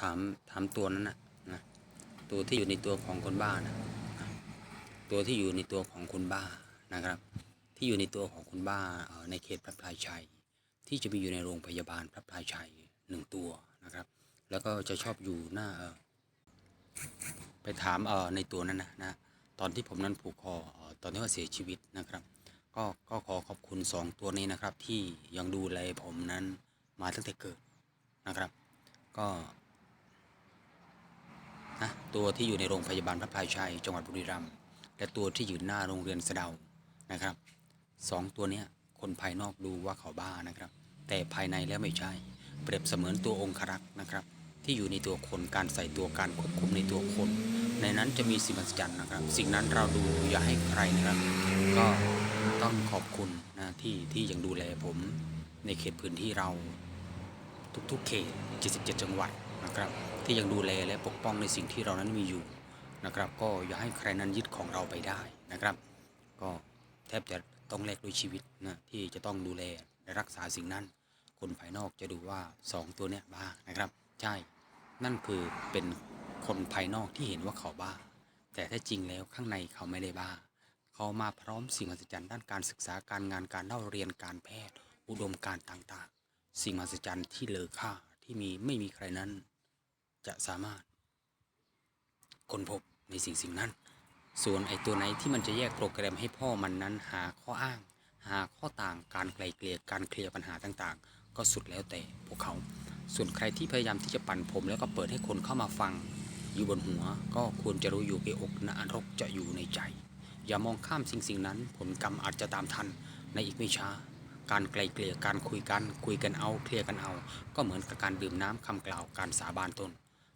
ถามถามตัวนั้นนะนะตัวที่อยู่ในตัวของคนบ้านะตัวที่อยู่ในตัวของคนบ้านะครับ ที่อยู่ในตัวของคนบ้าในเขตพระพลายชัย ที่จะมีอยู่ในโรงพยาบาลพระพลายชัยหนึ่งตัวนะครับ แล้วก็จะชอบอยู่หน้าไปถามเออในตัวนั้นนะนะตอนที่ผมนั้นผูกคอตอนที่ว่าเสียชีวิตนะครับ ก็ก็ขอขอบคุณสองตัวนี้นะครับ ที่ยังดูแลผมนั้นมาตั้งแต่เกิดนะครับ ก็ ตัวที่อยู่ในโรงพยาบาลพระพายชัย จังหวัดบุรีรัมย์และตัวที่อยู่หน้าโรงเรียนสะเดานะครับสองตัวเนี้ยคนภายนอกดูว่าเขาบ้านะครับ แต่ภายในแล้วไม่ใช่ เปรียบเสมือนตัวองครักษ์นะครับ ที่อยู่ในตัวคนการใส่ตัวการควบคุมในตัวคน ในนั้นจะมีสิ่งมหัศจรรย์นะครับ สิ่งนั้นเราดูอย่าให้ใครนะครับ ก็ต้องขอบคุณนะที่ที่ยังดูแลผมในเขตพื้นที่เราทุกๆเขต 77 จังหวัด นะครับที่ยังดูแลและปกป้องในสิ่งที่เรานั้นมีอยู่นะครับ ก็อย่าให้ใครนั้นยึดของเราไปได้นะครับ ก็แทบจะต้องแลกด้วยชีวิตนะที่จะต้องดูแลและรักษาสิ่งนั้น คนภายนอกจะดูว่าสองตัวเนี้ยบ้านะครับ ใช่นั่นคือเป็นคนภายนอกที่เห็นว่าเขาบ้า แต่แท้จริงแล้วข้างในเขาไม่ได้บ้า เขามาพร้อมสิ่งมหัศจรรย์ด้านการศึกษาการงานการเล่าเรียนการแพทย์ อุดมการต่างๆ สิ่งมหัศจรรย์ที่เลอค่า ที่มีไม่มีใครนั้น จะสามารถค้นพบในสิ่งสิ่งนั้น ส่วนไอตัวไหนที่มันจะแยกโปรแกรมให้พ่อมันนั้นหาข้ออ้าง หาข้อต่างการไกลเกลี่ยการเคลียร์ปัญหาต่างๆ ก็สุดแล้วแต่พวกเขา ส่วนใครที่พยายามที่จะปั่นผม แล้วก็เปิดให้คนเข้ามาฟัง อยู่บนหัวก็ควรจะรู้อยู่เกอกนรกจะอยู่ในใจ อย่ามองข้ามสิ่งสิ่งนั้น ผลกรรมอาจจะตามทันในอีกไม่ช้า การไกลเกลี่ยการคุยกันคุยกันเอาเคลียร์กันเอา ก็เหมือนกับการดื่มน้ำคำกล่าวการสาบานตน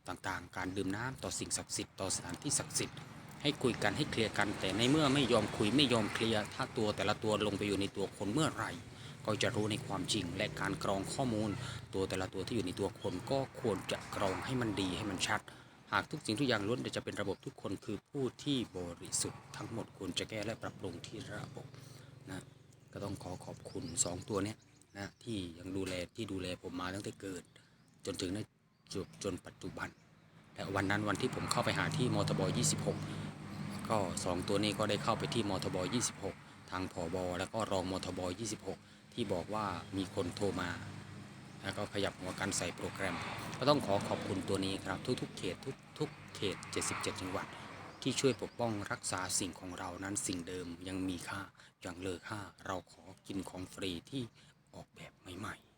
ต่างๆ การดื่มน้ำต่อสิ่งศักดิ์สิทธิ์ต่อสถานที่ศักดิ์สิทธิ์ให้คุยกันให้เคลียร์กัน แต่ในเมื่อไม่ยอมคุยไม่ยอมเคลียร์ถ้าตัวแต่ละตัวลงไปอยู่ในตัวคนเมื่อไหร่ ก็จะรู้ในความจริงและการกรองข้อมูล ตัวแต่ละตัวที่อยู่ในตัวคนก็ควรจะกรองให้มันดีให้มันชัด หากทุกสิ่งทุกอย่างล้วนจะเป็นระบบทุกคนคือผู้ที่บริสุทธิ์ทั้งหมดควรจะแก้และปรับปรุงที่ระบบ ก็ต้องขอขอบคุณ 2 ตัวเนี้ยนะที่ยังดูแลที่ดูแลผมมาตั้งแต่เกิด จนถึงในจบจนปัจจุบันและวันนั้นวันที่ผมเข้าไปหาที่มทบ 26 ก็ 2 ตัวนี้ก็ได้เข้าไปที่มทบ 26 ทางผอบแล้วก็รองมทบ 26 ที่บอกว่ามีคนโทรมา แล้วก็ขยับหัวกันใส่โปรแกรม ก็ต้องขอขอบคุณตัวนี้ครับทุกๆเขตทุกๆเขต 77 จังหวัดที่ช่วยปกป้องรักษาสิ่งของเรานั้นสิ่งเดิมยังมีค่า อย่างเลอค่าเราขอกินของฟรีที่ออกแบบใหม่ ๆ